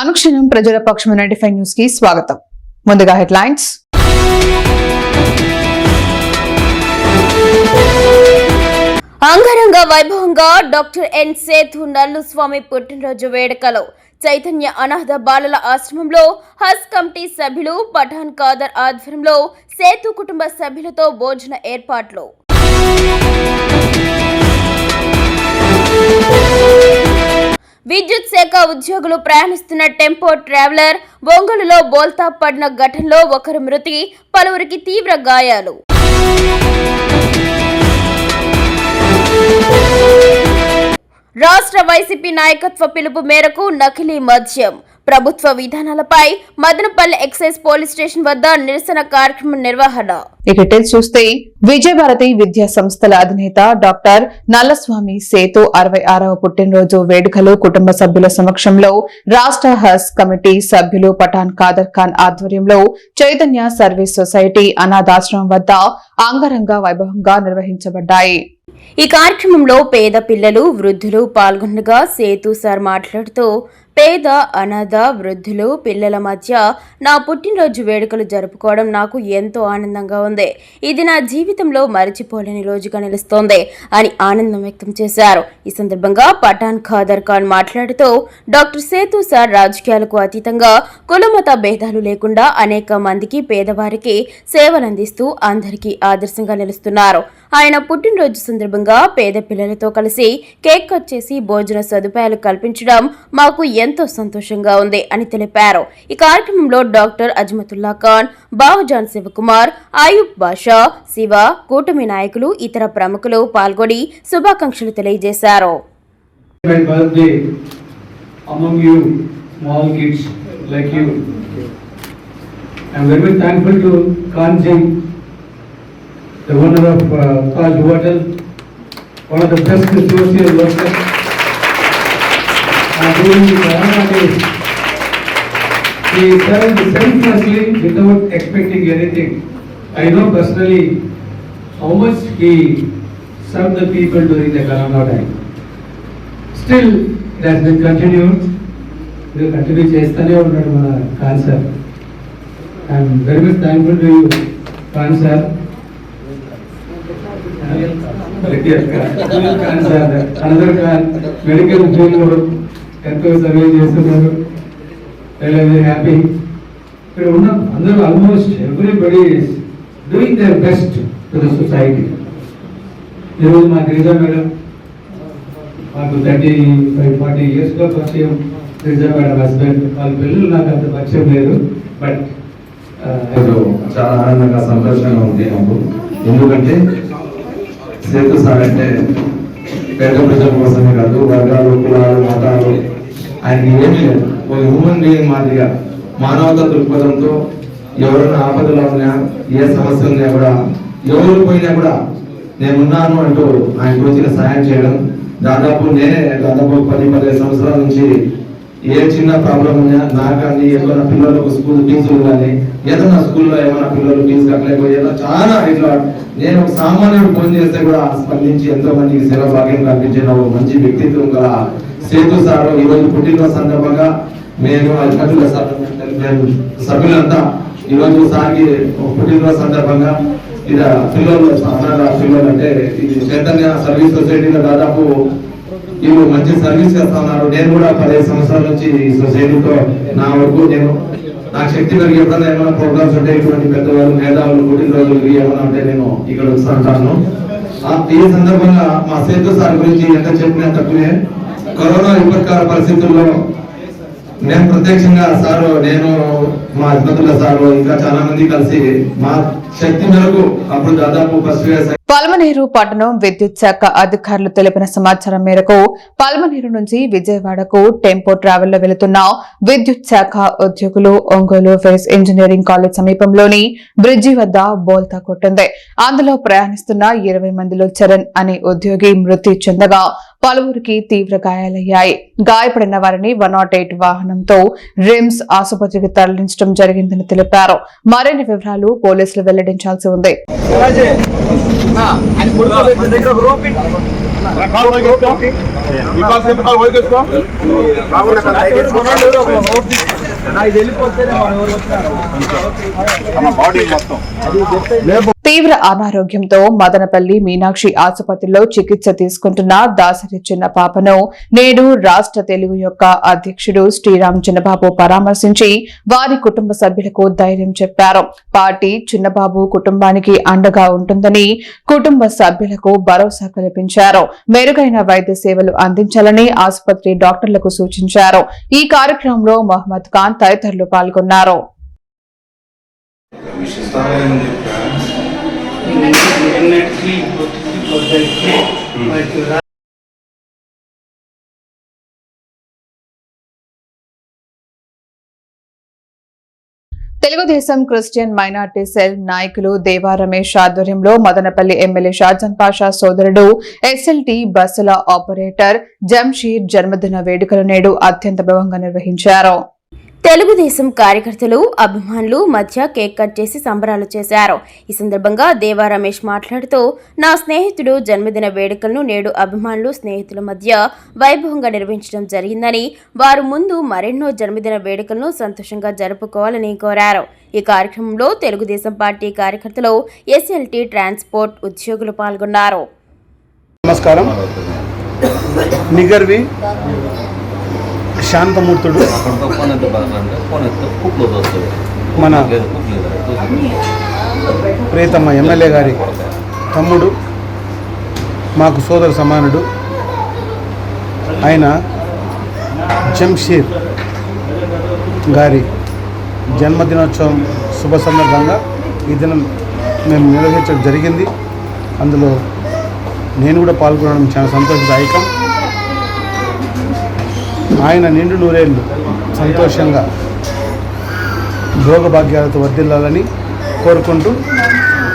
అనుక్షణం ప్రజల పక్షం ninety five న్యూస్కి స్వాగతం. ముందుగా హెడ్లైన్స్. అంగరంగ వైభవంగా డాక్టర్ ఎన్ సేతు నల్లు స్వామి పుట్టినరోజు వేడుకలు. చైతన్య అనాథ బాలల ఆశ్రమంలో హజ్ కమిటీ సభ్యులు పఠాన్ ఖాదర్ ఆధ్వర్యంలో సేతు కుటుంబ సభ్యులతో భోజన ఏర్పాట్లు. విద్యుత్ శాఖ ఉద్యోగులు ప్రయాణిస్తున్న టెంపో ట్రావెలర్ ఒంగోలులో బోల్తా పడిన ఘటనలో ఒకరు మృతి పలువురికి తీవ్ర గాయాలు. రాష్ట్ర వైసీపీ నాయకత్వ పిలుపు మేరకు నకిలీ మద్యం. ప్రభుత్వ విధానాలపై మదనపల్లి ఎక్సైజ్ పోలీస్ స్టేషన్ వద్ద నిరసన కార్యక్రమం నిర్వహణ. ఇక చూస్తే విజయభారతి విద్యా సంస్థల అధినేత డాక్టర్ నల్లస్వామి సేతు అరవై ఆరవ పుట్టినరోజు వేడుకలు కుటుంబ సభ్యుల సమక్షంలో రాష్ట్ర హజ్ కమిటీ సభ్యులు పఠాన్ ఖాదర్ ఖాన్ ఆధ్వర్యంలో చైతన్య సర్వీస్ సొసైటీ అనాథాశ్రమం వద్ద అంగరంగ వైభవంగా నిర్వహించబడ్డాయి. ఈ కార్యక్రమంలో పేద పిల్లలు వృద్ధులు పాల్గొనగా సేతు సార్ మాట్లాడుతూ పేద అనాథ వృద్ధులు పిల్లల మధ్య నా పుట్టినరోజు వేడుకలు జరుపుకోవడం నాకు ఎంతో ఆనందంగా ఉంది. ఇది నా జీవితంలో మరచిపోలేని రోజుగా నిలుస్తోంది అని ఆనందం వ్యక్తం చేశారు. ఈ సందర్భంగా పఠాన్ ఖాదర్ ఖాన్ మాట్లాడుతూ డాక్టర్ సేతు సార్ రాజకీయాలకు అతీతంగా కులమత భేదాలు లేకుండా అనేక మందికి పేదవారికి సేవలందిస్తూ అందరికీ ఆదర్శంగా నిలుస్తున్నారు. ఆయన పుట్టినరోజు సందర్భంగా పేద పిల్లలతో కలిసి కేక్ కట్ చేసి భోజన సదుపాయాలు కల్పించడం మాకు ఎంతో సంతోషంగా ఉంది అని తెలిపారు ఈ కార్యక్రమంలో డాక్టర్ అజ్మతుల్లా ఖాన్ బావజాన్ శివకుమార్ ఆయుబ్ బాషా శివ కూటమి నాయకులు ఇతర ప్రముఖులు పాల్గొని శుభాకాంక్షలు తెలియజేశారు among you small kids like you. I am very thankful to Kanji the owner of uh, Taj Hotel, one of the best social workers. And during the Corona days, he served selflessly without expecting anything. I know personally how much he served the people during the Corona time. Still that been continued ఇది continue చేస్తూనే ఉన్నాడు మన Khan sir I'm very much thankful to you Khan sir అందరూ medical field ఎంతో survey చేస్తున్నారు. Very happy ఇక్కడ ఉన్న అందరూ almost everybody doing their best to the society ఈరోజు మా గిరిజా మేడం మాకు థర్టీ ఫైవ్ ఫార్టీ ఇయర్స్లో పరిచయం గిరిజా మేడం హస్బెండ్ వాళ్ళ పిల్లలు నాకు అంత పరిచయం లేదు బట్ uh, చాలా ఆనందంగా సంతోషంగా ఉంది నాకు ఎందుకంటే సేతు సార్ అంటే పేద ప్రజల కోసమే కాదు వర్గాలు కులాలు మతాలు. ఆయనకి ఏమీ లేదు. ఒక హ్యూమన్ బీయింగ్ మాదిరిగా మానవత దృక్పథంతో ఎవరైనా ఆపదలో ఉన్నా ఏ సమస్య ఉన్నా కూడా ఎవరు పోయినా కూడా నేనున్నాను అంటూ ఆయన గురించి సహాయం చేయడం దాదాపు నేనే దాదాపు పది పదిహేను సంవత్సరాల నుంచి ఏ చిన్న ప్రాబ్లం ఉన్నా నాకు కానీ ఏమైనా పిల్లలకు స్కూల్ ఫీజులు కానీ ఏదైనా స్కూల్లో ఏమైనా పిల్లలు ఫీజు కట్టలేకపోయి ఏదో చాలా ఇట్లా నేను ఒక సామాన్యుడు ఫోన్ చేస్తే కూడా స్పందించి ఎంతో మందికి సేవ భాగ్యం కల్పించిన ఒక మంచి వ్యక్తిత్వం గల సేతు సార్. ఈరోజు రోజు పుట్టినరోజు సందర్భంగా నేను అధికారుల సభ్యులంతా ఈరోజు సార్కి పుట్టినరోజు సందర్భంగా ఇది పిల్లలు సాధారణ పిల్లలు అంటే ఇది చైతన్య సర్వీస్ సొసైటీలో దాదాపు వీళ్ళు మంచి సర్వీస్ చేస్తా ఉన్నారు. నేను కూడా పదిహేను సంవత్సరాల నుంచి ఈ సొసైటీతో నా వరకు నేను నాకు శక్తి కలిగి ఎప్పుడైనా ఏమైనా ప్రోగ్రామ్స్ ఉంటే ఇటువంటి పెద్దవాళ్ళు మేధావులు పుట్టినరోజులు ఇవి ఏమైనా ఉంటే నేను ఇక్కడ వస్తూ ఈ సందర్భంగా మా సేతు సార్ గురించి ఎంత చెప్పినా తక్కువే. కరోనా విపత్కర పరిస్థితుల్లో మేము ప్రత్యక్షంగా సారు నేను మా అధిపతుల సారు ఇంకా చాలా మంది కలిసి మా శక్తి మేరకు అప్పుడు దాదాపు పల్మనేరు పట్టణం విద్యుత్ శాఖ అధికారులు తెలిపిన సమాచారం మేరకు పల్మనేరు నుంచి విజయవాడకు టెంపో ట్రావెల్లో వెళుతున్న విద్యుత్ శాఖ ఉద్యోగులు ఒంగోలు ఫేస్ ఇంజనీరింగ్ కాలేజ్ సమీపంలోని బ్రిడ్జి వద్ద బోల్తా కొట్టింది. అందులో ప్రయాణిస్తున్న ఇరవై మందిలో చరణ్ అనే ఉద్యోగి మృతి చెందగా పలువురికి తీవ్ర గాయాలయ్యాయి. గాయపడిన వారిని వన్ నాట్ ఎయిట్ వాహనంతో రిమ్స్ ఆసుపత్రికి తరలించడం జరిగిందని తెలిపారు. మరిన్ని వివరాలు పోలీసులు వెల్లడించాల్సి ఉంది. ఆయన తీవ్ర అనారోగ్యంతో మదనపల్లి మీనాక్షి ఆసుపత్రిలో చికిత్స తీసుకుంటున్న దాసరి చిన్న పాపను నేడు రాష్ట్ర తెలుగు యొక్క అధ్యక్షుడు శ్రీరామ్ చిన్నబాబు పరామర్శించి వారి కుటుంబ సభ్యులకు ధైర్యం చెప్పారు. పార్టీ చిన్నబాబు కుటుంబానికి అండగా ఉంటుందని కుటుంబ సభ్యులకు భరోసా కల్పించారు. మెరుగైన వైద్య సేవలు అందించాలని ఆసుపత్రి డాక్టర్లకు సూచించారు. ఈ కార్యక్రమంలో మహమ్మద్ ఖాన్ తదితరులు పాల్గొన్నారు. తెలుగుదేశం క్రిస్టియన్ మైనార్టీ సెల్ నాయకులు దేవా రమేష్ ఆధ్వర్యంలో మదనపల్లి ఎమ్మెల్యే షాజన్ పాషా సోదరుడు ఎస్ఎల్టీ బస్సుల ఆపరేటర్ జంషీర్ జన్మదిన వేడుకలు నేడు అత్యంత వైభవంగా నిర్వహించారు. తెలుగుదేశం కార్యకర్తలు అభిమానులు మధ్య కేక్ కట్ చేసి సంబరాలు చేశారు. ఈ సందర్భంగా దేవా రమేష్ మాట్లాడుతూ నా స్నేహితుడు జన్మదిన వేడుకలను నేడు అభిమానులు స్నేహితుల మధ్య వైభవంగా నిర్వహించడం జరిగిందని వారు ముందు మరెన్నో జన్మదిన వేడుకలను సంతోషంగా జరుపుకోవాలని కోరారు. ఈ కార్యక్రమంలో తెలుగుదేశం పార్టీ కార్యకర్తలు ఎస్ఎల్టీ ట్రాన్స్పోర్ట్ ఉద్యోగులు పాల్గొన్నారు. నమస్కారం. నిగర్వి శాంతమూర్తుడు మన ప్రీతమ్మ ఎమ్మెల్యే గారి తమ్ముడు మాకు సోదర సమానుడు ఆయన జంషీర్ గారి జన్మదినోత్సవం శుభ సందర్భంగా ఈ దినం మేము నిర్వహించడం జరిగింది. అందులో నేను కూడా పాల్గొనడం చాలా సంతోషదాయకం. ఆయన నిండు నూరేళ్ళు సంతోషంగా భోగభాగ్యాలతో వర్దిల్లాలని కోరుకుంటూ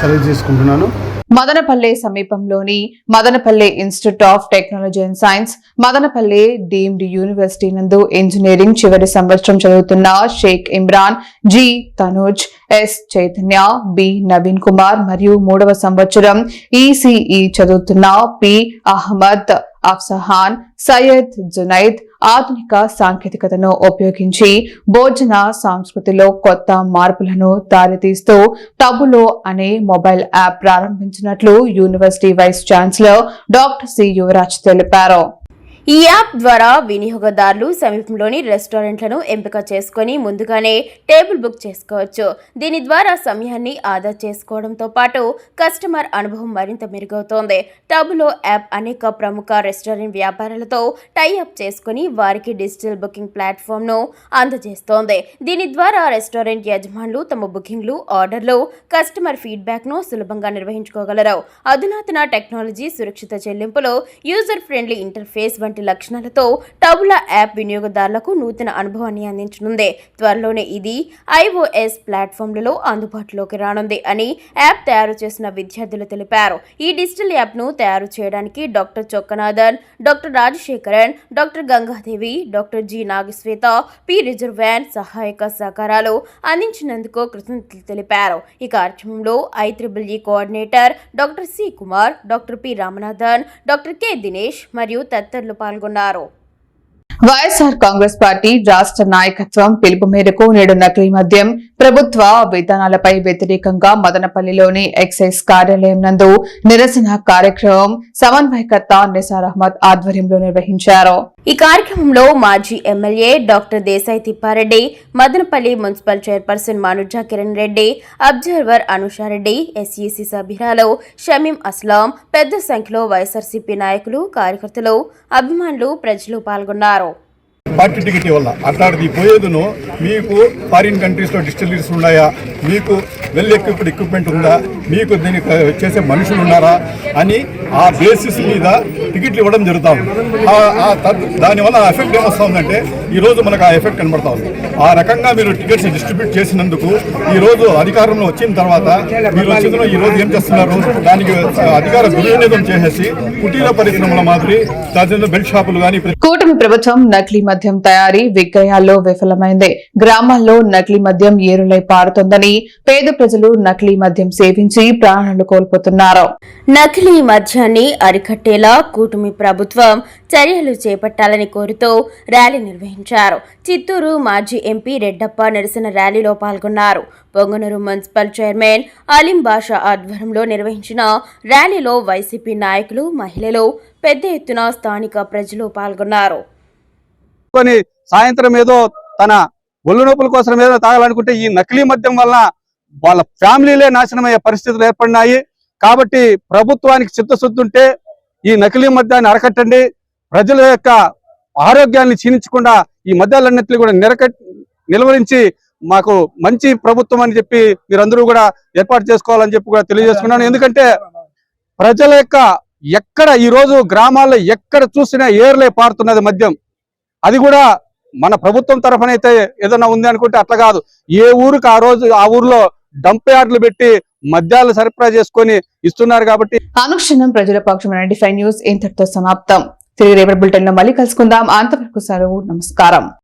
సెలవు తీసుకుంటున్నాను. మదనపల్లె సమీపంలోని Madanapalle institute of technology and science Madanapalle deemed university నందు ఇంజనీరింగ్ చివరి సంవత్సరం చదువుతున్న Sheikh Imran G Tanuj S Chaitanya B Naveen Kumar మరియు మూడవ సంవత్సరం ఈసీఈ చదువుతున్న పి అహ్మద్ అఫ్సహాన్ సయ్యద్ జునైద్ ఆధునిక సాంకేతికతను ఉపయోగించి భోజన సంస్కృతిలో కొత్త మార్పులను దారితీస్తూ టబులో అనే mobile app ప్రారంభించినట్లు university vice chancellor doctor C Yuvaraj తెలిపారు. ఈ యాప్ ద్వారా వినియోగదారులు సమీపంలోని రెస్టారెంట్లను ఎంపిక చేసుకొని ముందుగానే టేబుల్ బుక్ చేసుకోవచ్చు. దీని ద్వారా సమయాన్ని ఆదా చేసుకోవడంతో పాటు కస్టమర్ అనుభవం మరింత మెరుగవుతోంది. టబులో యాప్ అనేక ప్రముఖ రెస్టారెంట్ వ్యాపారాలతో టైఅప్ చేసుకుని వారికి డిజిటల్ బుకింగ్ ప్లాట్ఫామ్ను అందజేస్తోంది. దీని ద్వారా రెస్టారెంట్ యజమానులు తమ బుకింగ్లు ఆర్డర్లు కస్టమర్ ఫీడ్బ్యాక్ను సులభంగా నిర్వహించుకోగలరు. అధునాతన టెక్నాలజీ సురక్షిత చెల్లింపులు యూజర్ ఫ్రెండ్లీ ఇంటర్ఫేస్ వంటి లక్షణాలతో టబులా యాప్ వినియోగదారులకు నూతన అనుభవాన్ని అందించనుంది. త్వరలోనే ఇది ఐఓఎస్ ప్లాట్ఫామ్లలో అందుబాటులోకి రానుంది అని యాప్ తయారు చేసిన విద్యార్థులు తెలిపారు. ఈ డిజిటల్ యాప్ను తయారు చేయడానికి doctor Chokkanathan doctor Rajasekaran doctor Gangadevi doctor G Nagashweta P Rizwan సహాయక సహకారాలు అందించినందుకు కృతజ్ఞతలు తెలిపారు. ఈ కార్యక్రమంలో I triple E coordinator doctor C Kumar doctor P Ramanathan doctor K Dinesh మరియు తదితరులు పాల్గొన్నారు. వైఎస్ఆర్ కాంగ్రెస్ పార్టీ రాష్ట్ర నాయకత్వం పిలుపు మేరకు నేడు నకిలీ మద్యం ప్రభుత్వ విధానాలపై వ్యతిరేకంగా మదనపల్లిలోని ఎక్సైజ్ కార్యాలయం నందు నిరసన కార్యక్రమం సమన్వయకర్త నిసార్ అహ్మద్ ఆధ్వర్యంలో నిర్వహించారు. ఈ కార్యక్రమంలో మాజీ MLA doctor Desai Thippareddy Madanapalli municipal chairperson Manuja Kiran Reddy observer Anusha Reddy SEC సభ్యురాలు షమీం అస్లాం పెద్ద సంఖ్యలో వైఎస్ఆర్సీపీ నాయకులు కార్యకర్తలు అభిమానులు ప్రజలు పాల్గొన్నారు. పార్టీ టికెట్ వల్ల అట్లాంటిది పోయేదును మీకు ఫారిన్ కంట్రీస్లో డిస్టిలరీస్ ఉన్నాయా? మీకు వెల్ ఎక్విప్డ్ ఎక్విప్మెంట్ ఉందా? మీకు దీనికి చేసే మనుషులు ఉన్నారా? అని ఆ బేసిస్ మీద టికెట్లు ఇవ్వడం జరుగుతాం. ఉంది దానివల్ల ఆ ఎఫెక్ట్ ఏమొస్తుందంటే ఈ రోజు మనకు ఆ ఎఫెక్ట్ కనబడతా ఉంది. ఆ రకంగా మీరు టికెట్స్ డిస్ట్రిబ్యూట్ చేసినందుకు ఈ రోజు అధికారంలో వచ్చిన తర్వాత మీరు వచ్చిన ఈ రోజు ఏం చేస్తున్నారు? దానికి అధికార దుర్వినియోగం చేసేసి కుటీర పరిశ్రమల మాదిరి తదితర బెల్ట్ షాపులు కానీ కూటమి ప్రభుత్వం నకిలీ మద్యం తయారీ విక్రయాల్లో విఫలమైంది. గ్రామాల్లో నకిలీ మద్యం ఏరులై పారుతోందని పేద ప్రజలు నకిలీ మద్యం సేవించి ప్రాణాలు కోల్పోతున్నారు. నకిలీ మద్యాన్ని అరికట్టేలా కూటమి ప్రభుత్వం చర్యలు చేపట్టాలని కోరుతూ ర్యాలీ నిర్వహించారు. చిత్తూరు మాజీ ఎంపీ రెడ్డప్ప నిరసన ర్యాలీలో పాల్గొన్నారు. పొంగనూరు మున్సిపల్ చైర్మన్ అలీం బాషా ఆధ్వర్యంలో నిర్వహించిన ర్యాలీలో వైసీపీ నాయకులు మహిళలు పెద్ద ఎత్తున స్థానిక ప్రజలు పాల్గొన్నారు. కొని సాయంత్రం ఏదో తన ఒళ్ళు నొప్పుల కోసం ఏదో తాగాలనుకుంటే ఈ నకిలీ మద్యం వల్ల వాళ్ళ ఫ్యామిలీలే నాశనమయ్యే పరిస్థితులు ఏర్పడినాయి. కాబట్టి ప్రభుత్వానికి చిత్తశుద్ధి ఉంటే ఈ నకిలీ మద్యాన్ని అరకట్టండి. ప్రజల యొక్క ఆరోగ్యాన్ని క్షీణించకుండా ఈ మద్యాలన్నింటినీ కూడా నిరక నిలువరించి మాకు మంచి ప్రభుత్వం అని చెప్పి మీరందరూ కూడా ఏర్పాటు చేసుకోవాలని చెప్పి కూడా తెలియజేసుకున్నాను. ఎందుకంటే ప్రజల యొక్క ఎక్కడ ఈ రోజు గ్రామాల్లో ఎక్కడ చూసినా ఏర్లే పారుతున్నది మద్యం. అది కూడా మన ప్రభుత్వం తరఫునైతే ఏదైనా ఉంది అనుకుంటే అట్లా కాదు. ఏ ఊరికి ఆ రోజు ఆ ఊర్లో డంప్ యార్డ్లు పెట్టి మద్యాలు సరఫరా చేసుకొని ఇస్తున్నారు కాబట్టి అనుక్షణం ప్రజల పక్షం నైన్టీ ఫైవ్ న్యూస్ ఇంతటితో సమాప్తం. తిరిగి రేపటి బులెటిన్లో మళ్ళీ కలుసుకుందాం. అంతవరకు సెలవు నమస్కారం.